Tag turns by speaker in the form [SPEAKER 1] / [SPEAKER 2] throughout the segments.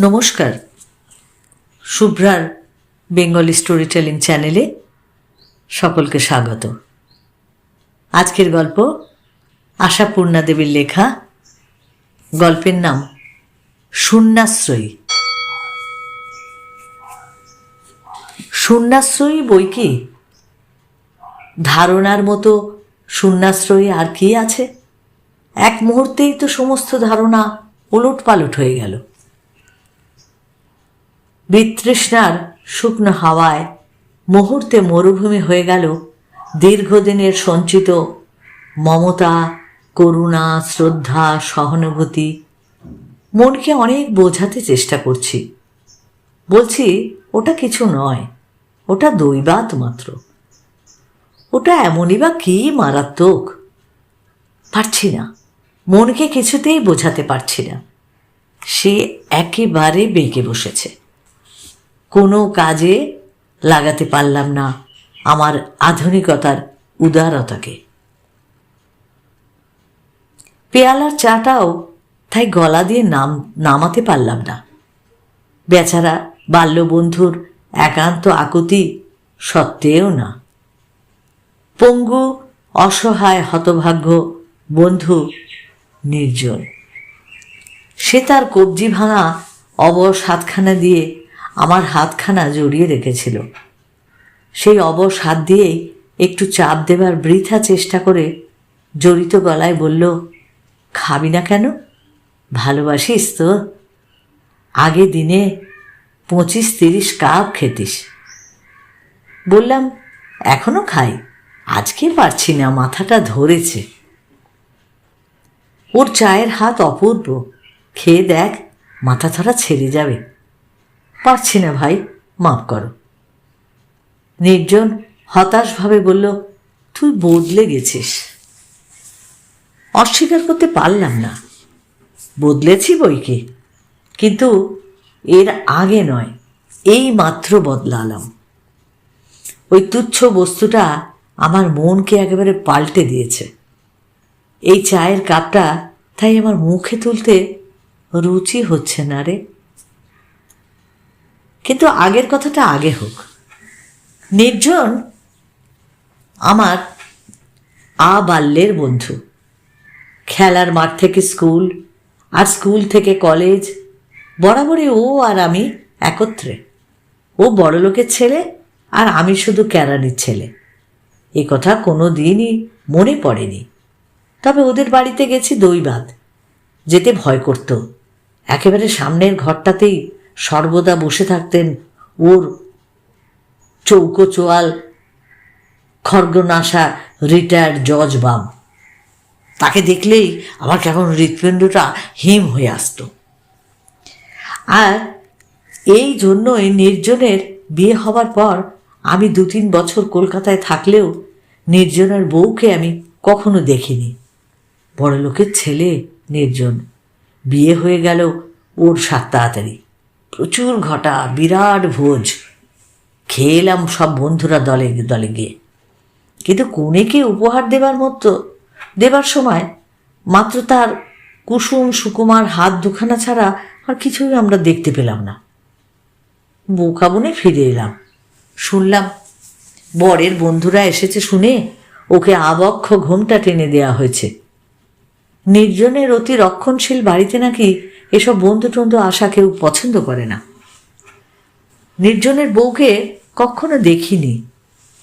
[SPEAKER 1] নমস্কার। শুভ্রার Bengali story telling চ্যানেলে সকলকে স্বাগত। আজকের গল্প আশাপূর্ণা দেবীর লেখা। গল্পের নাম শূন্যাশ্রয়ী শূন্যাশ্রয়ী বই কি? ধারণার মতো শূন্যাশ্রয়ী আর কি আছে? এক মুহূর্তেই তো সমস্ত ধারণা ওলট পালট হয়ে গেল। বিতৃষ্ণার শুকনো হাওয়ায় মুহূর্তে মরুভূমি হয়ে গেল দীর্ঘদিনের সঞ্চিত মমতা, করুণা, শ্রদ্ধা, সহানুভূতি। মনকে অনেক বোঝাতে চেষ্টা করছি। বলছি, ওটা কিছু নয়, ওটা দৈবাত মাত্র। ওটা এমনই বা কী মারাত্মক? পারছি না, মনকে কিছুতেই বোঝাতে পারছি না। সে একেবারে বেঁকে বসেছে। কোনো কাজে লাগাতে পারলাম না আমার আধুনিকতার উদারতাকে। পেয়ালার চাটাও তাই গলা দিয়ে নাম, নামাতে পারলাম না। বেচারা বাল্যবন্ধুর একান্ত আকুতি সত্ত্বেও না। পঙ্গু অসহায় হতভাগ্য বন্ধু নির্জন। সে তার কবজি ভাঙা অবশ হাতখানা দিয়ে আমার হাতখানা জড়িয়ে রেখেছিল। সেই অবশ হাত দিয়েই একটু চাপ দেবার বৃথা চেষ্টা করে জড়িত গলায় বলল, খাবি না কেন? ভালোবাসিস তো। আগে দিনে পঁচিশ তিরিশ কাপ খেতিস। বললাম, এখনও খাই, আজকে পারছি না, মাথাটা ধরেছে। ওর চায়ের হাত অপূর্ব। খেয়ে দেখ, মাথা ধরা ছেড়ে যাবে। পারছি না ভাই, মাফ করো। নির্জন হতাশভাবে বলল, তুই বদলে গেছিস। অস্বীকার করতে পারলাম না। বদলেছি বইকে কিন্তু এর আগে নয়, এই মাত্র বদলালাম। ওই তুচ্ছ বস্তুটা আমার মনকে একেবারে পাল্টে দিয়েছে। এই চায়ের কাপটা তাই আমার মুখে তুলতে রুচি হচ্ছে না রে। কিন্তু আগের কথাটা আগে হোক। নির্জন আমার আবাল্যের বন্ধু। খেলার মাঠ থেকে স্কুল আর স্কুল থেকে কলেজ, বরাবরই ও আর আমি একত্রে। ও বড়লোকের ছেলে আর আমি শুধু ক্যারানির ছেলে। এ কথা কোনো দিনই মনে পড়েনি। তবে ওদের বাড়িতে গেছি দৈবাত যেতে ভয় করত। একেবারে সামনের ঘরটাতেই সর্বদা বসে থাকতেন ওর চৌকো চোয়াল খর্গনাশা রিটায়ার্ড জজ বাম। তাকে দেখলেই আমার কেমন হৃৎপিণ্ডটা হিম হয়ে আসতো। আর এই জন্যই নির্জনের বিয়ে হবার পর আমি দু তিন বছর কলকাতায় থাকলেও নির্জনের বউকে আমি কখনো দেখিনি। বড় লোকের ছেলে নির্জন। বিয়ে হয়ে গেল ওর সাত তাড়াতাড়ি। প্রচুর ঘটা, বিরাট ভোজ। খেয়ে এলাম সব বন্ধুরা দলে দলে গিয়ে। কিন্তু কনেকে উপহার দেবার মতো? দেবার সময় মাত্র তার কুসুম, সুকুমার হাত দুখানা ছাড়া আর কিছুই আমরা দেখতে পেলাম না। বোকা বনে ফিরে এলাম। শুনলাম বরের বন্ধুরা এসেছে শুনে ওকে আবক্ষ ঘোমটা টেনে দেওয়া হয়েছে। নির্জনের অতি রক্ষণশীল বাড়িতে নাকি এসব বন্ধু টন্ধু আসা কেউ পছন্দ করে না। নির্জনের বউকে কখনো দেখিনি,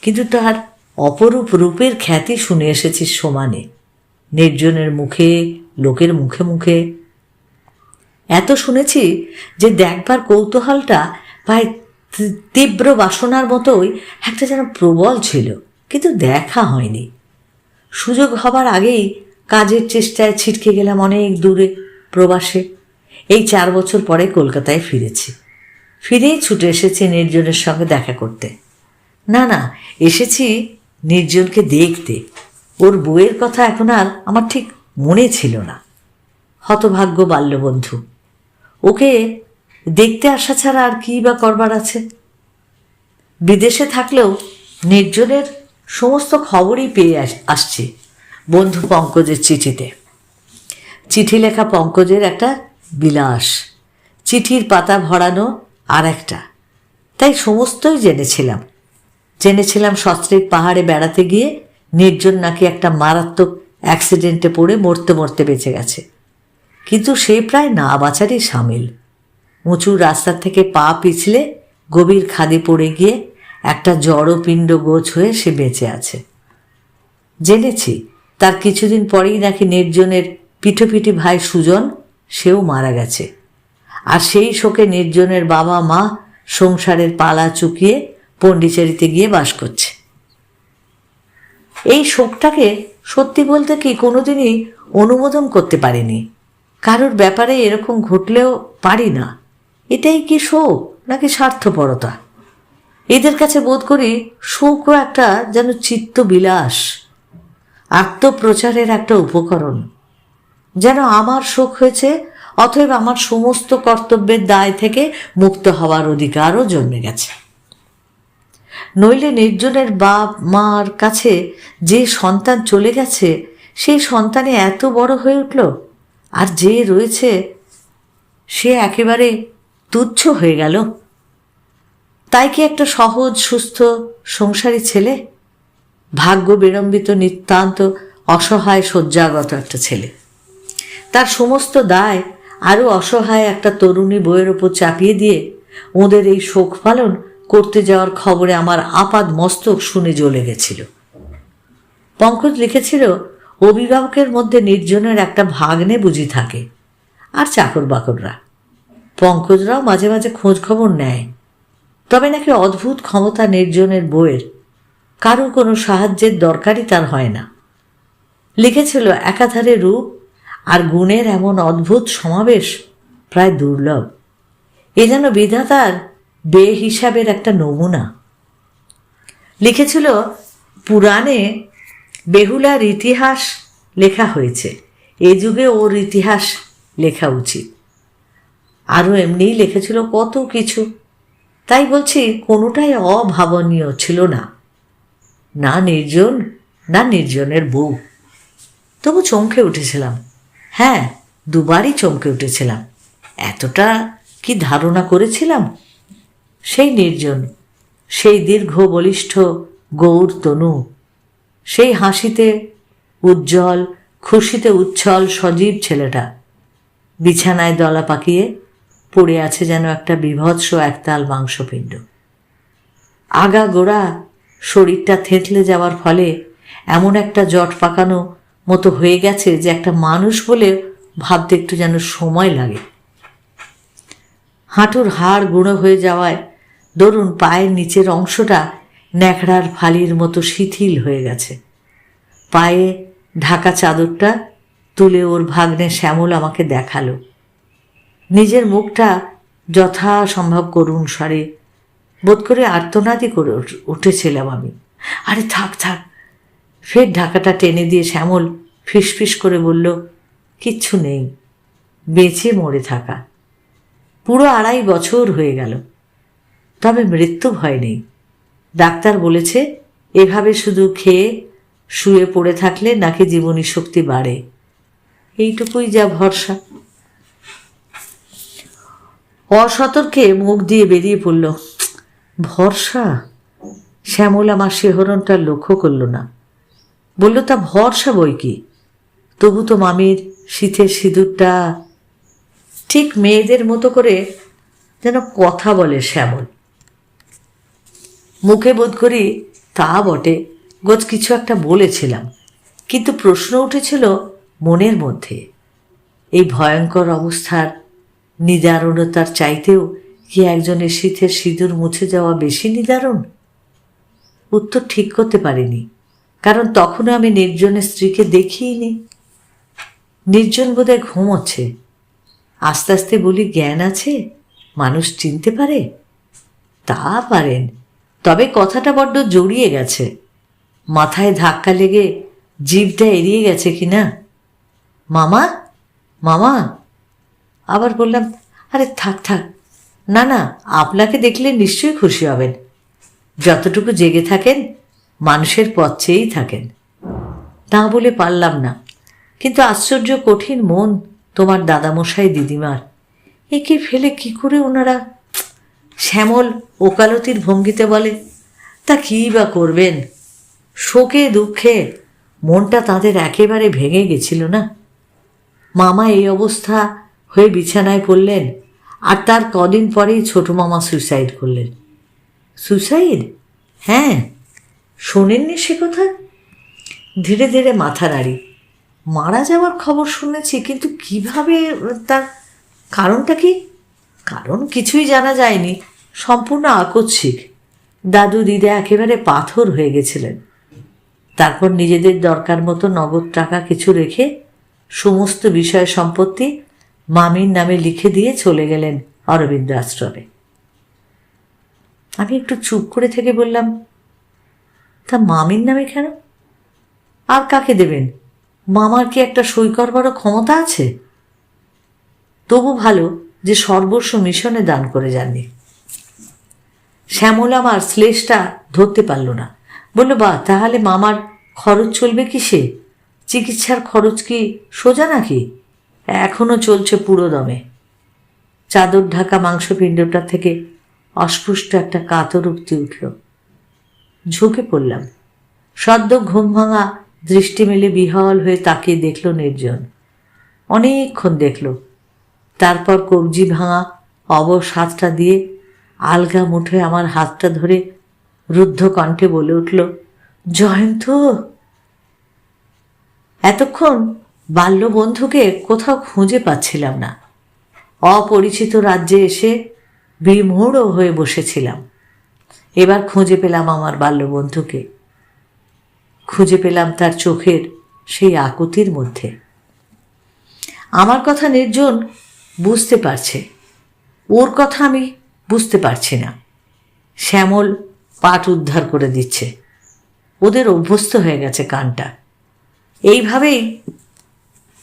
[SPEAKER 1] কিন্তু তার অপরূপ রূপের খ্যাতি শুনে এসেছি সমানে। নির্জনের মুখে, লোকের মুখে মুখে। এত শুনেছি যে দেখবার কৌতূহলটা প্রায় তীব্র- বাসনার মতোই একটা যেন প্রবল ছিল, কিন্তু দেখা হয়নি। সুযোগ হবার আগেই কাজের চেষ্টায় ছিটকে গেলাম অনেক দূরে প্রবাসে। এই চার বছর পরে কলকাতায় ফিরেছি। ফিরেই ছুটে এসেছি নির্জনের সঙ্গে দেখা করতে। না না, এসেছি নির্জনকে দেখতে। ওর বইয়ের কথা এখন আর আমার ঠিক মনে ছিল না। হতভাগ্য বাল্যবন্ধু। ওকে দেখতে আসা ছাড়া আর কী বা করবার আছে? বিদেশে থাকলেও নির্জনের সমস্ত খবরই পেয়ে আস- আসছি বন্ধু পঙ্কজের চিঠিতে। চিঠি লেখা পঙ্কজের একটা বিলাস। চিঠির পাতা ভরানো আর একটা। তাই সমস্তই জেনেছিলাম। জেনেছিলাম সস্ত্রীক পাহাড়ে বেড়াতে গিয়ে নির্জন নাকি একটা মারাত্মক অ্যাক্সিডেন্টে পড়ে মরতে মরতে বেঁচে গেছে। কিন্তু সে প্রায় না বাঁচারই সামিল। উঁচু রাস্তার থেকে পা পিছলে গভীর খাদে পড়ে গিয়ে একটা জড়পিণ্ড গোছ হয়ে সে বেঁচে আছে। জেনেছি, তার কিছুদিন পরেই নাকি নির্জনের পিঠোপিঠি ভাই সুজন সেও মারা গেছে। আর সেই শোকে নির্জনের বাবা মা সংসারের পালা চুকিয়ে পণ্ডিচেরিতে গিয়ে বাস করছে। এই শোকটাকে সত্যি বলতে কি কোনোদিনই অনুমোদন করতে পারিনি। কারোর ব্যাপারে এরকম ঘটলেও পারি না। এটাই কি শোক নাকি স্বার্থপরতা? এদের কাছে বোধ করি শোকও একটা যেন চিত্ত বিলাস আত্মপ্রচারের একটা উপকরণ। যেন আমার শোক হয়েছে, অতএব আমার সমস্ত কর্তব্যের দায় থেকে মুক্ত হওয়ার অধিকারও জন্মে গেছে। নইলে নির্জনের বাপ মার কাছে যে সন্তান চলে গেছে, সেই সন্তানে এত বড় হয়ে উঠল, আর যে রয়েছে, সে একেবারে তুচ্ছ হয়ে গেল। তাই কি একটা সহজ, সুস্থ, সংসারী ছেলে? ভাগ্য বিড়ম্বিত, নিতান্ত, অসহায়, শয্যাগত একটা ছেলে। তার সমস্ত দায় আরও অসহায় একটা তরুণী বইয়ের ওপর চাপিয়ে দিয়ে ওদের এই শোক পালন করতে যাওয়ার খবরে আমার আপাদ মস্তক শুনে জ্বলে গেছিল। পঙ্কজ লিখেছিল, অভিভাবকের মধ্যে নির্জনের একটা ভাগ্নে বুঝি থাকে, আর চাকর বাকররা পঙ্কজরাও মাঝে মাঝে খোঁজ খবর নেয়। তবে নাকি অদ্ভুত ক্ষমতা নির্জনের বইয়ের কারও কোনো সাহায্যের দরকারই তার হয় না। লিখেছিল, একাধারে রূপ আর গুণের এমন অদ্ভুত সমাবেশ প্রায় দুর্লভ। এ যেন বিধাতার বে হিসাবের একটা নমুনা। লিখেছিল, পুরাণে বেহুলার ইতিহাস লেখা হয়েছে। এ যুগে ওর ইতিহাস লেখা উচিত। আরও এমনিই লিখেছিল কত কিছু। তাই বলছি, কোনোটাই অভাবনীয় ছিল না। না নির্জন, না নির্জনের বউ। তবু চমকে উঠেছিলাম। হ্যাঁ দুবারই চমকে উঠেছিলাম। এতটা কি ধারণা করেছিলাম? সেই নির্জন, সেই দীর্ঘ বলিষ্ঠ গৌর তনু, সেই হাসিতে উজ্জ্বল, খুশিতে উচ্ছল, সজীব ছেলেটা, বিছানায় দলা পাকিয়ে পড়ে আছে যেন একটা বিভৎস একতাল মাংসপিণ্ড। আগা গোড়া শরীরটা থেতলে যাওয়ার ফলে এমন একটা জট পাকানো মতো হয়ে গেছে যে একটা মানুষ বলে ভাবতে একটু যেন সময় লাগে। হাঁটুর হাড় গুঁড়ো হয়ে যাওয়ায় দরুন পায়ের নিচের অংশটা ন্যাকড়ার ফালির মতো শিথিল হয়ে গেছে। পায়ে ঢাকা চাদরটা তুলে ওর ভাগ্নে শ্যামল আমাকে দেখাল। নিজের মুখটা যথাসম্ভব করুণ স্বরে বোধ করে আর্তনাদি করে উঠেছিলাম আমি। আরে থাক থাক ফের ঢাকাটা টেনে দিয়ে শ্যামল ফিসফিস করে বলল, কিচ্ছু নেই, বেঁচে মরে থাকা। পুরো আড়াই বছর হয়ে গেল। তবে মৃত্যু ভয় নেই। ডাক্তার বলেছে, এভাবে শুধু খেয়ে, শুয়ে পড়ে থাকলে নাকি জীবনী শক্তি বাড়ে। এইটুকুই যা ভরসা। অসতর্কে মুখ দিয়ে বেরিয়ে পড়ল, ভরসা? শ্যামল আমার শিহরণটা লক্ষ্য করল না। বলল, তা ভরসা বই কি? তবু তো মামির শীতের সিঁদুরটা ঠিক মেয়েদের মতো করে যেন কথা বলে শ্যামল। মুখে বোধ করি তা বটে, গোজ কিছু একটা বলেছিলাম। কিন্তু প্রশ্ন উঠেছিল মনের মধ্যে। এই ভয়ঙ্কর অবস্থার নিদারুণতার চাইতেও কি একজনের শীতের সিঁদুর মুছে যাওয়া বেশি নিদারুণ? উত্তর ঠিক করতে পারিনি। কারণ তখনও আমি নির্জনের স্ত্রীকে দেখিইনি নির্জন বোধহয় ঘুমোচ্ছে আস্তে আস্তে বলি, জ্ঞান আছে? মানুষ চিনতে পারে? তা পারেন। তবে কথাটা বড্ড জড়িয়ে গেছে। মাথায় ধাক্কা লেগে জিভটা এড়িয়ে গেছে কি না? মামা? মামা? আবার বললাম, আরে থাক থাক। না না, আপনাকে দেখলে নিশ্চয়ই খুশি হবেন। যতটুকু জেগে থাকেন মানুষের পথ চেয়েই থাকেন। তা বলে পারলাম না। কিন্তু আশ্চর্য কঠিন মন তোমার দাদামশাই দিদিমার। একে ফেলে কি করে ওনারা? শ্যামল ওকালতির ভঙ্গিতে বলে, তা কী বা করবেন? শোকে দুঃখে মনটা তাদের একেবারে ভেঙে গেছিল না? মামা এই অবস্থা হয়ে বিছানায় পড়লেন আর তার কদিন পরেই ছোট মামা সুইসাইড করলেন। সুইসাইড? হ্যাঁ শোনেননি সে কথা? ধীরে ধীরে মাথা নাড়ি। মারা যাওয়ার খবর শুনেছি, কিন্তু কীভাবে তার কারণটা কি? কারণ কিছুই জানা যায়নি। সম্পূর্ণ আকস্মিক। দাদু দিদা একেবারে পাথর হয়ে গেছিলেন। তারপর নিজেদের দরকার মতো নগদ টাকা কিছু রেখে সমস্ত বিষয় সম্পত্তি মামির নামে লিখে দিয়ে চলে গেলেন অরবিন্দ আশ্রমে। আমি একটু চুপ করে থেকে বললাম তা মামির নামে কেন? আর কাকে দেবেন? মামার কি একটা সই করবারও ক্ষমতা আছে? তবু ভালো যে সর্বস্ব মিশনে দান করে যাননি। শ্যামল আমার শ্লেষটা ধরতে পারল না। বলল, বা, তাহলে মামার খরচ চলবে কি সে চিকিৎসার খরচ কি সোজা নাকি? এখনও চলছে পুরো দমে। চাদর ঢাকা মাংসপিণ্ডটা থেকে অস্পুষ্ট একটা কাতর উক্তি উঠল। ঝুঁকে পড়লাম। সদ্য ঘুম ভাঙা দৃষ্টি মেলে বিহল হয়ে তাকিয়ে দেখল নির্জন। অনেকক্ষণ দেখল। তারপর কবজি ভাঙা অবশ হাতটা দিয়ে আলগা মুঠে আমার হাতটা ধরে রুদ্ধ কণ্ঠে বলে উঠল, জয়ন্ত, এতক্ষণ বাল্যবন্ধুকে কোথাও খুঁজে পাচ্ছিলাম না। অপরিচিত রাজ্যে এসে বিমূঢ় হয়ে বসেছিলাম। এবার খুঁজে পেলাম আমার বাল্যবন্ধুকে। খুঁজে পেলাম তার চোখের সেই আকুতির মধ্যে। আমার কথা নির্জন বুঝতে পারছে। ওর কথা আমি বুঝতে পারছি না। শ্যামল পাট উদ্ধার করে দিচ্ছে। ওদের অভ্যস্ত হয়ে গেছে কানটা। এইভাবেই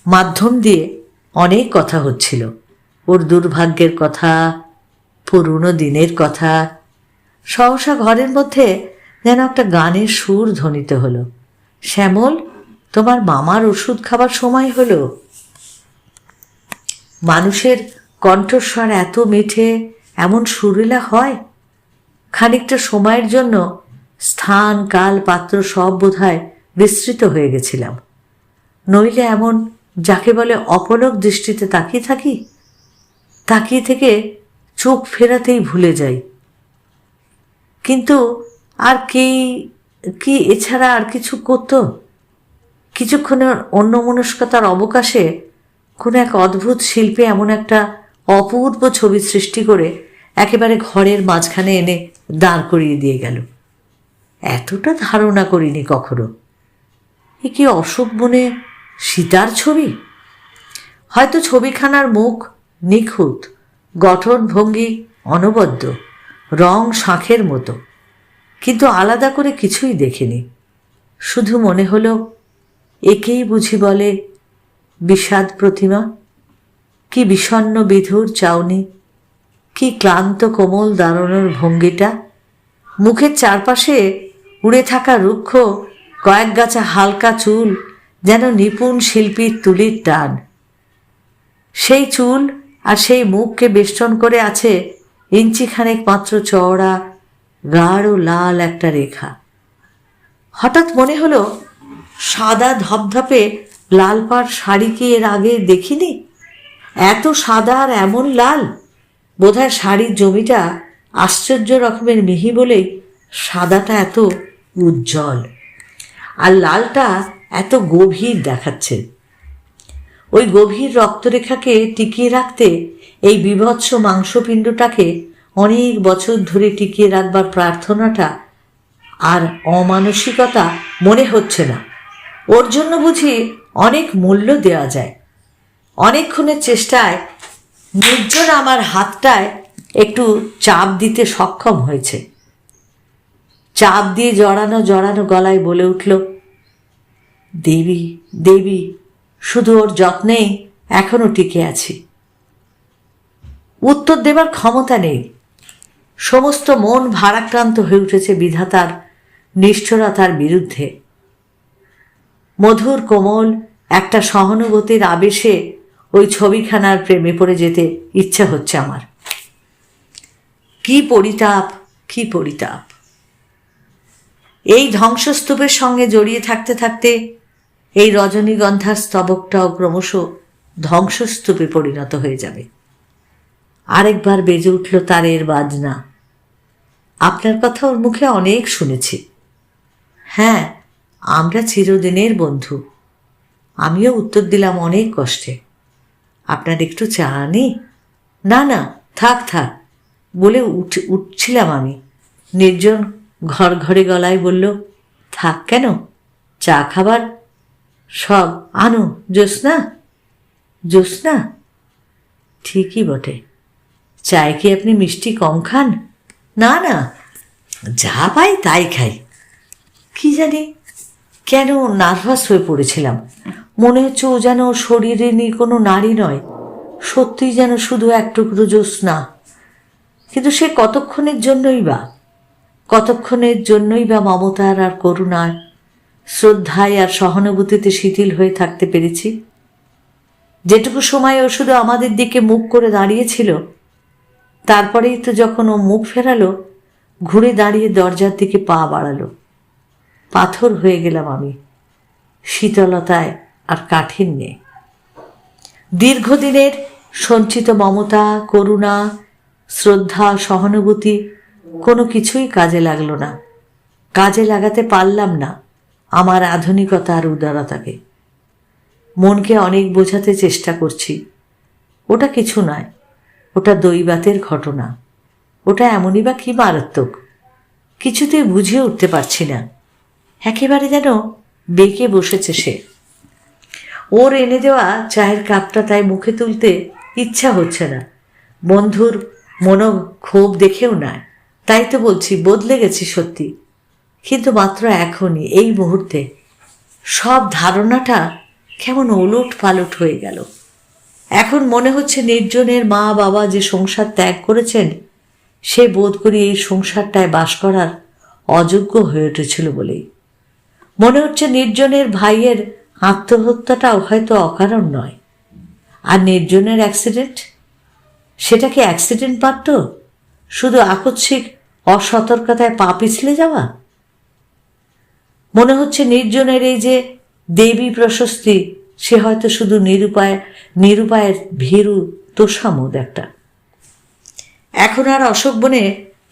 [SPEAKER 1] মাধ্যম দিয়ে অনেক কথা হচ্ছিল। ওর দুর্ভাগ্যের কথা, পুরনো দিনের কথা সহসা ঘরের মধ্যে যেন একটা গানের সুর ধ্বনিত হলো। শ্যামল, তোমার মামার ওষুধ খাবার সময় হলো। মানুষের কণ্ঠস্বর এত মিঠে, এমন সুরেলা হয়? খানিকটা সময়ের জন্য স্থান, কাল, পাত্র সব বোধহয় বিস্তৃত হয়ে গেছিলাম। নইলে এমন যাকে বলে অপলক দৃষ্টিতে তাকিয়ে থাকি? তাকিয়ে থেকে চোখ ফেরাতেই ভুলে যাই। কিন্তু আর কি কি এছাড়া আর কিছু করতো? কিছুক্ষণের অন্যমনস্কতার অবকাশে কোনো এক অদ্ভুত শিল্পে এমন একটা অপূর্ব ছবি সৃষ্টি করে একেবারে ঘরের মাঝখানে এনে দাঁড় করিয়ে দিয়ে গেল। এতটা ধারণা করিনি কখনো। এ কি অশোক বনে সীতার ছবি? হয়তো ছবিখানার মুখ নিখুঁত গঠন ভঙ্গি অনবদ্য। রং শাঁখের মতো। কিন্তু আলাদা করে কিছুই দেখিনি। শুধু মনে হলো, একেই বুঝি বলে, বিষাদ প্রতিমা? কি বিষণ্ন বিধুর চাউনি? কি ক্লান্ত কোমল দাঁড়ানোর ভঙ্গিটা? মুখের চারপাশে উড়ে থাকা রুক্ষ, কয়েক গাছা হালকা চুল, যেন নিপুণ শিল্পীর তুলির টান। সেই চুল আর সেই মুখকে বেষ্টন করে আছে ইঞ্চিখানেক মাত্র চওড়া, গাঢ় লাল একটা রেখা। হঠাৎ মনে হলো, সাদা ধপধপে লাল পাড় শাড়ি কি এর আগে দেখিনি? এত সাদা আর এমন লাল, বোধহয় শাড়ির জমিটা আশ্চর্য রকমের মিহি বলেই সাদাটা এত উজ্জ্বল, আর লালটা এত গভীর দেখাচ্ছে। ওই গভীর রক্তরেখাকে টিকিয়ে রাখতে এই বিভৎস মাংসপিণ্ডটাকে অনেক বছর ধরে টিকিয়ে রাখবার প্রার্থনাটা আর অমানসিকতা মনে হচ্ছে না। ওর জন্য বুঝি অনেক মূল্য দেওয়া যায়। অনেকক্ষণের চেষ্টায় নির্জন আমার হাতটায় একটু চাপ দিতে সক্ষম হয়েছে। চাপ দিয়ে জড়ানো জড়ানো গলায় বলে উঠল, দেবী দেবী, শুধু ওর যত্নেই এখনও টিকে আছি। উত্তর দেবার ক্ষমতা নেই। সমস্ত মন ভারাক্রান্ত হয়ে উঠেছে বিধাতার নিষ্ঠুরতার বিরুদ্ধে। মধুর কোমল একটা সহানুভূতির আবেশে ওই ছবিখানার প্রেমে পড়ে যেতে ইচ্ছা হচ্ছে আমার। কি পরিতাপ কি পরিতাপ। এই ধ্বংসস্তূপের সঙ্গে জড়িয়ে থাকতে থাকতে এই রজনীগন্ধার স্তবকটাও ক্রমশ ধ্বংসস্তূপে পরিণত হয়ে যাবে। আরেকবার বেজে উঠল তারের বাজনা। আপনার কথা ওর মুখে অনেক শুনেছি। হ্যাঁ আমরা চিরদিনের বন্ধু। আমিও উত্তর দিলাম অনেক কষ্টে। আপনার একটু চা আনি? না না, থাক থাক, বলে উঠ, উঠছিলাম আমি। নির্জন ঘর ঘরে গলায় বলল, থাক কেন? চা খাবার? সব আনো জ্যোৎস্না? জ্যোৎস্না? ঠিকই বটে। চায় কি আপনি মিষ্টি কম খান? না না, যা পাই তাই খাই। কি জানি, কেন নার্ভাস হয়ে পড়েছিলাম। মনে হচ্ছে ও যেন শরীরে নিয়ে কোনো নারী নয়, সত্যিই যেন শুধু এক টুকরো জ্যোৎস্না। কিন্তু সে কতক্ষণের জন্যই বা? কতক্ষণের জন্যই বা মমতার আর করুণার শ্রদ্ধায় আর সহানুভূতিতে শিথিল হয়ে থাকতে পেরেছি? যেটুকু সময় ও শুধু আমাদের দিকে মুখ করে দাঁড়িয়েছিল তারপরেই তো যখন ও মুখ ফেরালো, ঘুরে দাঁড়িয়ে দরজার দিকে পা বাড়ালো। পাথর হয়ে গেলাম আমি, শীতলতায় আর কাঠিন্যে দীর্ঘদিনের সঞ্চিত মমতা, করুণা, শ্রদ্ধা, সহানুভূতি কোনো কিছুই কাজে লাগল না। কাজে লাগাতে পারলাম না আমার আধুনিকতা আর উদারতাকে। মনকে অনেক বোঝাতে চেষ্টা করছি। ওটা কিছু নয় ওটা দৈবাতের ঘটনা। ওটা এমনই বা কি মারাত্মক? কিছুতেই বুঝিয়ে উঠতে পারছি না। একেবারে যেন বেঁকে বসেছে সে। ওর এনে দেওয়া চায়ের কাপটা তাই মুখে তুলতে ইচ্ছা হচ্ছে না। বন্ধুর মনো ক্ষোভ দেখেও না তাই তো বলছি, বদলে গেছি সত্যি। কিন্তু মাত্র এখনই, এই মুহূর্তে সব ধারণাটা কেমন ওলট পালট হয়ে গেল। এখন মনে হচ্ছে নির্জনের মা বাবা যে সংসার ত্যাগ করেছেন, সে বোধ করি এই সংসারটায় বাস করার অযোগ্য হয়ে উঠেছিল বলেই। মনে হচ্ছে নির্জনের ভাইয়ের আত্মহত্যাটাও হয়তো অকারণ নয়। আর নির্জনের অ্যাক্সিডেন্ট সেটা কি অ্যাক্সিডেন্ট মাত্র শুধু আকস্মিক অসতর্কতায় পা পিছলে যাওয়া? মনে হচ্ছে নির্জনের এই যে দেবী প্রশস্তি সে হয়তো শুধু নিরুপায়, নিরুপায়ের ভীরু তোষামোদ একটা। এখন আর অশোক বনে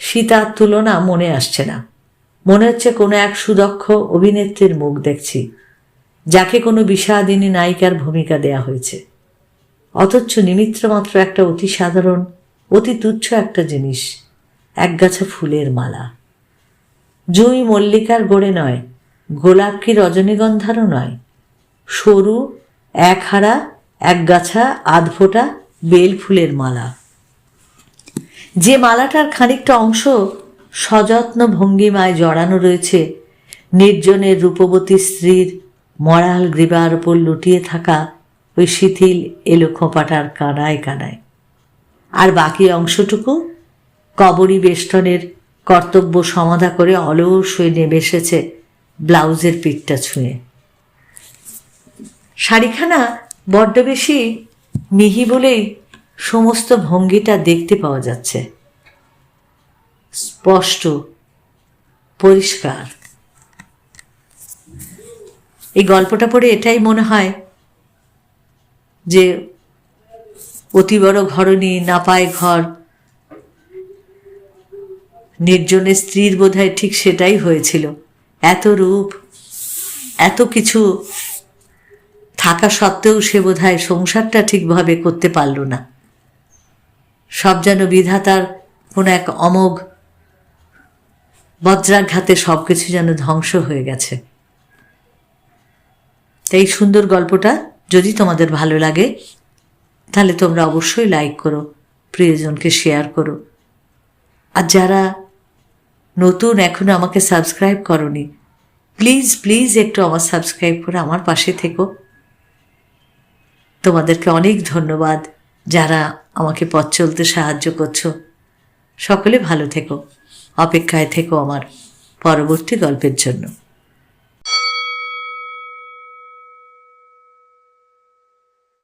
[SPEAKER 1] সীতার তুলনা মনে আসছে না। মনে হচ্ছে কোনো এক সুদক্ষ অভিনেত্রীর মুখ দেখছি, যাকে কোনো বিষাদিনী নায়িকার ভূমিকা দেয়া হয়েছে। অথচ নিমিত্র মাত্র একটা অতি সাধারণ, অতি তুচ্ছ একটা জিনিস একগাছা ফুলের মালা। জুঁই মল্লিকার গড়ে নয়, গোলাপ কি রজনীগন্ধারও নয় সরু, এক হারা এক গাছা আধফোটা বেল ফুলের মালা। যে মালাটার খানিকটা অংশ সযত্ন ভঙ্গিমায় জড়ানো রয়েছে, নির্জনের রূপবতী স্ত্রীর মরাল গ্রীবার ওপর লুটিয়ে থাকা ওই শিথিল এলো খোঁপাটার কানায় কানায়। আর বাকি অংশটুকু কবরী বেষ্টনের কর্তব্য সমাধা করে অলস হয়ে নেমে এসেছে ব্লাউজের পিঠটা ছুঁয়ে। শাড়িখানা বড্ড বেশি মিহি বলেই সমস্ত ভঙ্গিটা দেখতে পাওয়া যাচ্ছে। স্পষ্ট, পরিষ্কার। এই গল্পটা পড়ে এটাই মনে হয় যে অতি বড় ঘরণী না পায় ঘর নির্জনের স্ত্রীর বোধহয় ঠিক সেটাই হয়েছিল। এত রূপ, এত কিছু থাকা সত্ত্বেও সে বোধহয় সংসারটা ঠিকভাবে করতে পারল না। সব যেন বিধাতার কোনো এক অমোঘ বজ্রাঘাতে সব কিছু যেন ধ্বংস হয়ে গেছে। তাই সুন্দর গল্পটা যদি তোমাদের ভালো লাগে, তাহলে তোমরা অবশ্যই লাইক করো, প্রিয়জনকে শেয়ার করো। আর যারা নতুন এখনও আমাকে সাবস্ক্রাইব করনি প্লিজ প্লিজ একটু আমার সাবস্ক্রাইব করে আমার পাশে থেকো। তোমাদেরকে অনেক ধন্যবাদ যারা আমাকে পথ চলতে সাহায্য করছ। সকলে ভালো থেকো, অপেক্ষায় থেকো আমার পরবর্তী গল্পের জন্য।